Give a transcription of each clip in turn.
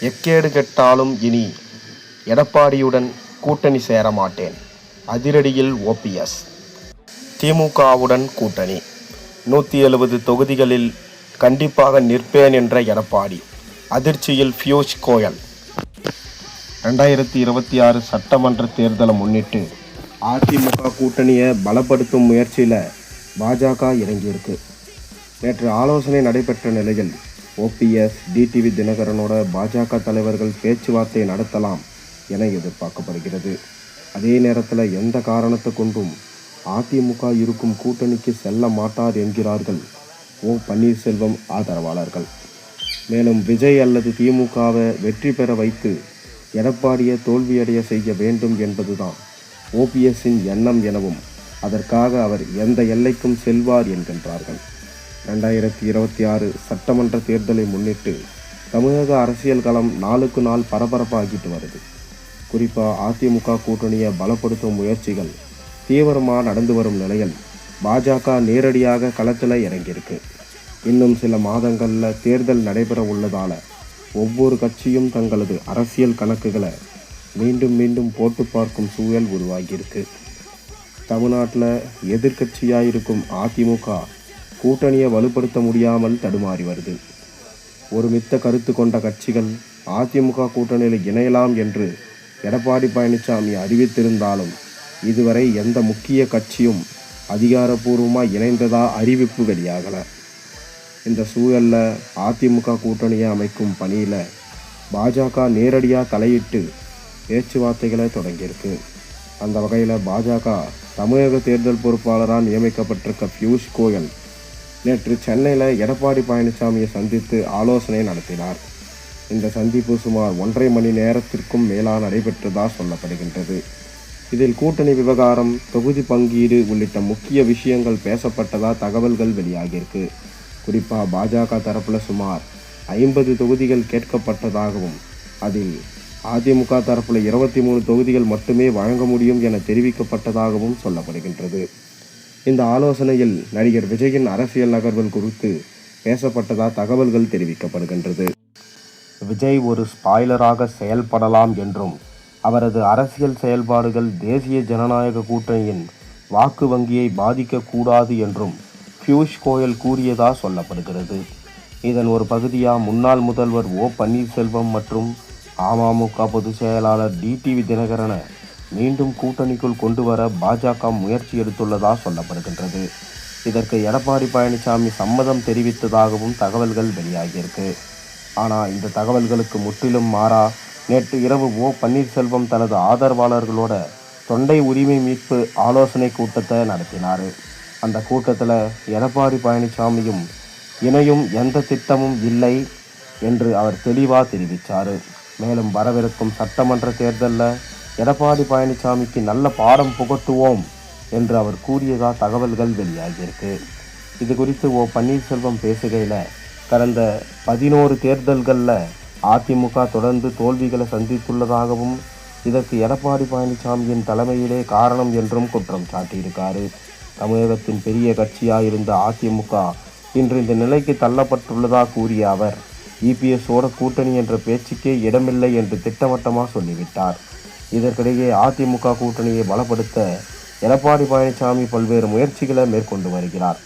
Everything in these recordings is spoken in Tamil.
எக்கேடு கெட்டாலும் இனி எடப்பாடியுடன் கூட்டணி சேர மாட்டேன் அதிரடியில் ஓபிஎஸ் திமுகவுடன் கூட்டணி. நூற்றி எழுபது தொகுதிகளில் கண்டிப்பாக நிற்பேன் என்ற எடப்பாடி. அதிர்ச்சியில் பியூஷ் கோயல். ரெண்டாயிரத்தி இருபத்தி ஆறு சட்டமன்ற தேர்தலை முன்னிட்டு அதிமுக கூட்டணியை பலப்படுத்தும் முயற்சியில் பாஜக இறங்கியிருக்கு. நேற்று ஆலோசனை நடைபெற்ற நிலையில் ஓபிஎஸ் டிடிவி தினகரனோட பாஜக தலைவர்கள் பேச்சுவார்த்தை நடத்தலாம் என எதிர்பார்க்கப்படுகிறது. அதே நேரத்தில் எந்த காரணத்தை கொண்டும் அதிமுக இருக்கும் கூட்டணிக்கு செல்ல மாட்டார் என்கிறார்கள் ஓ பன்னீர்செல்வம் ஆதரவாளர்கள். மேலும் விஜய் அல்லது திமுகவை வெற்றி பெற வைத்து எடப்பாடியை தோல்வியடைய செய்ய வேண்டும் என்பதுதான் ஓபிஎஸ்ஸின் எண்ணம் எனவும் அதற்காக அவர் எந்த எல்லைக்கும் செல்வார் என்கின்றார்கள். ரெண்டாயிரத்தி இருபத்தி ஆறு சட்டமன்ற தேர்தலை முன்னிட்டு தமிழக அரசியல் களம் நாளுக்கு நாள் பரபரப்பாகிட்டு வருது. குறிப்பாக அதிமுக கூட்டணியை பலப்படுத்தும் முயற்சிகள் தீவிரமாக நடந்து வரும் நிலையில் பாஜக நேரடியாக களத்தில் இறங்கியிருக்கு. இன்னும் சில மாதங்களில் தேர்தல் நடைபெற உள்ளதால் ஒவ்வொரு கட்சியும் தங்களது அரசியல் கணக்குகளை மீண்டும் மீண்டும் போட்டு பார்க்கும் சூழல் உருவாகியிருக்கு. தமிழ்நாட்டில் எதிர்க்கட்சியாக இருக்கும் அதிமுக கூட்டணியை வலுப்படுத்த முடியாமல் தடுமாறி வருது. ஒருமித்த கருத்து கொண்ட கட்சிகள் அதிமுக கூட்டணியில் இணையலாம் என்று எடப்பாடி பழனிசாமி அறிவித்திருந்தாலும் இதுவரை எந்த முக்கிய கட்சியும் அதிகாரப்பூர்வமாக இணைந்ததா அறிவிப்பு வெளியாகலை. இந்த சூழலில் அதிமுக கூட்டணியை அமைக்கும் பணியில் பாஜக நேரடியாக தலையிட்டு பேச்சுவார்த்தைகளை தொடங்கியிருக்கு. அந்த வகையில் பாஜக தமிழக தேர்தல் பொறுப்பாளராக நியமிக்கப்பட்டிருக்க பியூஷ் கோயல் நேற்று சென்னையில் எடப்பாடி பழனிசாமியை சந்தித்து ஆலோசனை நடத்தினார். இந்த சந்திப்பு சுமார் ஒன்றரை மணி நேரத்திற்கும் மேலாக நடைபெற்றதாக சொல்லப்படுகின்றது. இதில் கூட்டணி விவகாரம் தொகுதி பங்கீடு உள்ளிட்ட முக்கிய விஷயங்கள் பேசப்பட்டதா தகவல்கள் வெளியாகியிருக்கு. குறிப்பாக பாஜக தரப்பில் சுமார் ஐம்பது தொகுதிகள் கேட்கப்பட்டதாகவும் அதில் அதிமுக தரப்பில் இருபத்தி மூணு தொகுதிகள் மட்டுமே வழங்க முடியும் என தெரிவிக்கப்பட்டதாகவும் சொல்லப்படுகின்றது. இந்த ஆலோசனையில் நடிகர் விஜயின் அரசியல் நகர்வுகள் குறித்து பேசப்பட்டதா தகவல்கள் தெரிவிக்கப்படுகின்றது. விஜய் ஒரு ஸ்பாய்லராக செயல்படலாம் என்றும் அவரது அரசியல் செயல்பாடுகள் தேசிய ஜனநாயக கூட்டணியின் வாக்கு வங்கியை பாதிக்கக்கூடாது என்றும் பியூஷ் கோயல் கூறியதா சொல்லப்படுகிறது. இதன் ஒரு பகுதியாக முன்னாள் முதல்வர் ஓ பன்னீர்செல்வம் மற்றும் அமமுக பொதுச் செயலாளர் டிடிவி தினகரன மீண்டும் கூட்டணிக்குள் கொண்டு வர பாஜக முயற்சி எடுத்துள்ளதா சொல்லப்படுகின்றது. இதற்கு எடப்பாடி பழனிசாமி சம்மதம் தெரிவித்ததாகவும் தகவல்கள் வெளியாகியிருக்கு. ஆனால் இந்த தகவல்களுக்கு முற்றிலும் மாறா நேற்று இரவு ஓ பன்னீர்செல்வம் தனது ஆதரவாளர்களோட தொண்டை உரிமை மீட்பு ஆலோசனை கூட்டத்தை நடத்தினார். அந்த கூட்டத்தில் எடப்பாடி பழனிசாமியும் இணையும் எந்த திட்டமும் இல்லை என்று அவர் தெளிவாக தெரிவித்தார் மேலும் வரவிருக்கும் சட்டமன்ற தேர்தலில் எடப்பாடி பழனிசாமிக்கு நல்ல பாடம் புகட்டுவோம் என்று அவர் கூறியதா தகவல்கள் வெளியாகியிருக்கு. இது குறித்து ஓ பன்னீர்செல்வம் பேசுகையில் கடந்த பதினோரு தேர்தல்களில் அதிமுக தொடர்ந்து தோல்விகளை சந்தித்துள்ளதாகவும் இதற்கு எடப்பாடி பழனிசாமியின் தலைமையிலே காரணம் என்றும் குற்றம் சாட்டியிருக்காரு. தமிழகத்தின் பெரிய கட்சியாக இருந்த அதிமுக இன்று இந்த நிலைக்கு தள்ளப்பட்டுள்ளதாக கூறிய அவர் இபிஎஸோட கூட்டணி என்ற பேச்சுக்கே இடமில்லை என்று திட்டவட்டமாக சொல்லிவிட்டார். இதற்கிடையே அதிமுக கூட்டணியை பலப்படுத்த எடப்பாடி பழனிசாமி பல்வேறு முயற்சிகளை மேற்கொண்டு வருகிறார்.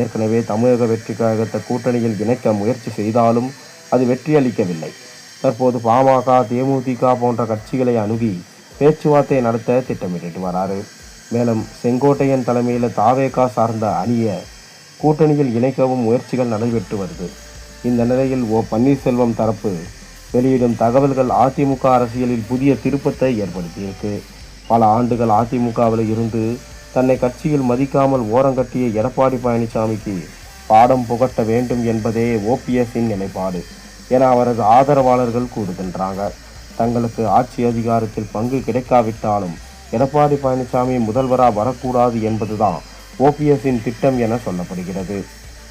ஏற்கனவே தமிழக வெற்றி கழகத்தை கூட்டணியில் இணைக்க முயற்சி செய்தாலும் அது வெற்றியளிக்கவில்லை தற்போது பாமக தேமுதிக போன்ற கட்சிகளை அணுகி பேச்சுவார்த்தை நடத்த திட்டமிட்டு வராரு. மேலும் செங்கோட்டையன் தலைமையில் தாவேகா சார்ந்த அணியை கூட்டணியில் இணைக்கவும் முயற்சிகள் நடைபெற்று வருது. இந்த நிலையில் ஓ பன்னீர்செல்வம் தரப்பு வெளியிடும் தகவல்கள் அதிமுக அரசியலில் புதிய திருப்பத்தை ஏற்படுத்தியிருக்கு. பல ஆண்டுகள் அதிமுகவில் இருந்து தன்னை கட்சியில் மதிக்காமல் ஓரங்கட்டிய எடப்பாடி பழனிசாமிக்கு பாடம் புகட்ட வேண்டும் என்பதே ஓபிஎஸ்ஸின் நிலைப்பாடு என அவரது ஆதரவாளர்கள் கூறுகின்றாங்க. தங்களுக்கு ஆட்சி அதிகாரத்தில் பங்கு கிடைக்காவிட்டாலும் எடப்பாடி பழனிசாமி முதல்வராக வரக்கூடாது என்பதுதான் ஓபிஎஸ்ஸின் திட்டம் என சொல்லப்படுகிறது.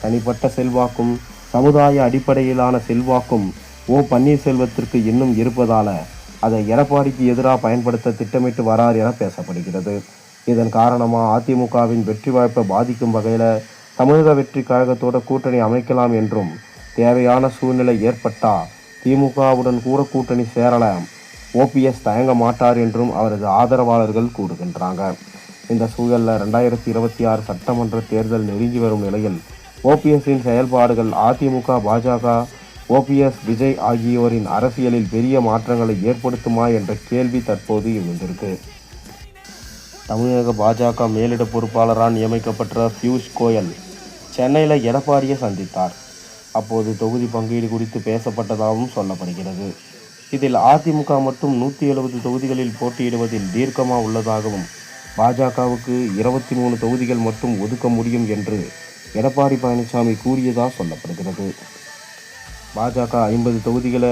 தனிப்பட்ட செல்வாக்கும் சமுதாய அடிப்படையிலான செல்வாக்கும் ஓ பன்னீர்செல்வத்திற்கு இன்னும் இருப்பதால அதை எடப்பாடிக்கு எதிராக பயன்படுத்த திட்டமிட்டு வரார் என பேசப்படுகிறது. இதன் காரணமாக அதிமுகவின் வெற்றி வாய்ப்பை பாதிக்கும் வகையில் தமிழக வெற்றி கழகத்தோட கூட்டணி அமைக்கலாம் என்றும் தேவையான சூழ்நிலை ஏற்பட்டால் திமுகவுடன் கூட கூட்டணி சேரலாம் ஓபிஎஸ் தயங்க மாட்டார் என்றும் அவரது ஆதரவாளர்கள் கூறுகின்றாங்க. இந்த சூழலில் ரெண்டாயிரத்தி இருபத்தி ஆறு சட்டமன்ற தேர்தல் நெருங்கி வரும் நிலையில் ஓபிஎஸ்ஸின் செயல்பாடுகள் அதிமுக பாஜக ஓபிஎஸ் விஜய் ஆகியோரின் அரசியலில் பெரிய மாற்றங்களை ஏற்படுத்துமா என்ற கேள்வி தற்போது எழுந்திருக்கு. தமிழக பாஜக மேலிட பொறுப்பாளராக நியமிக்கப்பட்ட பியூஷ் கோயல் சென்னையில் எடப்பாடியை சந்தித்தார். அப்போது தொகுதி பங்கீடு குறித்து பேசப்பட்டதாகவும் சொல்லப்படுகிறது. இதில் அதிமுக மட்டும் நூற்றி எழுபது தொகுதிகளில் போட்டியிடுவதில் தீர்க்கமாக உள்ளதாகவும் பாஜகவுக்கு இருபத்தி மூணு தொகுதிகள் மட்டும் ஒதுக்க முடியும் என்று எடப்பாடி பழனிசாமி கூறியதாக சொல்லப்படுகிறது. பாஜக ஐம்பது தொகுதிகளை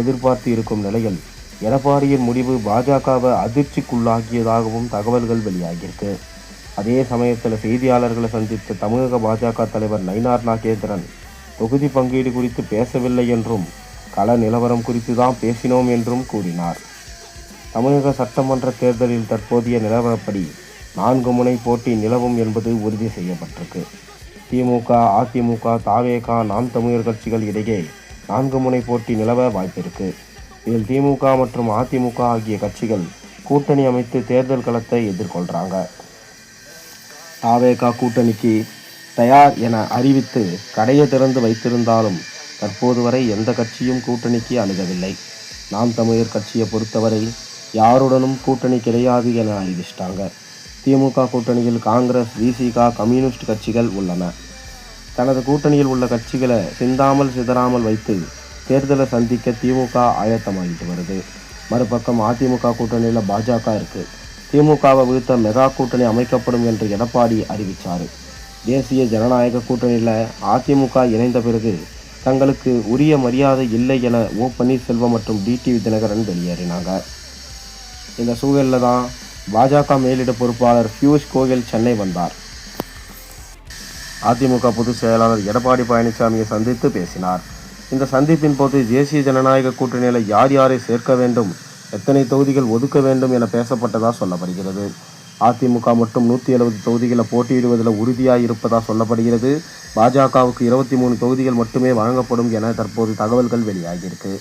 எதிர்பார்த்து இருக்கும் நிலையில் எடப்பாடியின் முடிவு பாஜகவை அதிர்ச்சிக்குள்ளாக்கியதாகவும் தகவல்கள் வெளியாகியிருக்கு. அதே சமயத்தில் செய்தியாளர்களை சந்தித்த தமிழக பாஜக தலைவர் நயினார் நாகேந்திரன் தொகுதி பங்கீடு குறித்து பேசவில்லை என்றும் கள நிலவரம் குறித்து தான் பேசினோம் என்றும் கூறினார். தமிழக சட்டமன்ற தேர்தலில் தற்போதைய நிலவரப்படி நான்கு முனை போட்டி நிலவும் என்பது உறுதி செய்யப்பட்டிருக்கு. திமுக அதிமுக தாவேகா நாம் தமிழர் கட்சிகள் இடையே நான்கு முனை போட்டி நிலவ வாய்ப்பிருக்கு இதில் திமுக மற்றும் அதிமுக ஆகிய கட்சிகள் கூட்டணி அமைத்து தேர்தல் களத்தை எதிர்கொள்கிறாங்க தாவேகா கூட்டணிக்கு தயார் என அறிவித்து கடையை திறந்து வைத்திருந்தாலும் தற்போது வரை எந்த கட்சியும் கூட்டணிக்கு அணுகவில்லை. நாம் தமிழர் கட்சியை பொறுத்தவரை யாருடனும் கூட்டணி கிடையாது என அறிவிச்சிட்டாங்க. திமுக கூட்டணியில் காங்கிரஸ் விசிகா கம்யூனிஸ்ட் கட்சிகள் உள்ளன. தனது கூட்டணியில் உள்ள கட்சிகளை சிந்தாமல் சிதறாமல் வைத்து தேர்தலை சந்திக்க திமுக ஆயத்தமாகிட்டு வருது. மறுபக்கம் அதிமுக கூட்டணியில் பாஜக இருக்குது திமுகவை வீழ்த்த மெகா கூட்டணி அமைக்கப்படும் என்று எடப்பாடி அறிவித்தார் தேசிய ஜனநாயக கூட்டணியில் அதிமுக இணைந்த பிறகு தங்களுக்கு உரிய மரியாதை இல்லை என ஓ பன்னீர்செல்வம் மற்றும் டிடிவி தினகரன் வெளியேறினாங்க. இந்த சூழலில் தான் பாஜக மேலிட பொறுப்பாளர் பியூஷ் கோயல் சென்னை வந்தார். அதிமுக பொதுச் செயலாளர் எடப்பாடி பழனிசாமியை சந்தித்து பேசினார். இந்த சந்திப்பின் போது தேசிய ஜனநாயக கூட்டணியில் யார் யாரை சேர்க்க வேண்டும் எத்தனை தொகுதிகள் ஒதுக்க வேண்டும் என பேசப்பட்டதாக சொல்லப்படுகிறது. அதிமுக மட்டும் நூற்றி எழுபது தொகுதிகளை போட்டியிடுவதில் உறுதியாக இருப்பதாக சொல்லப்படுகிறது. பாஜகவுக்கு இருபத்தி மூணு தொகுதிகள் மட்டுமே வழங்கப்படும் என தற்போது தகவல்கள் வெளியாகியிருக்கு.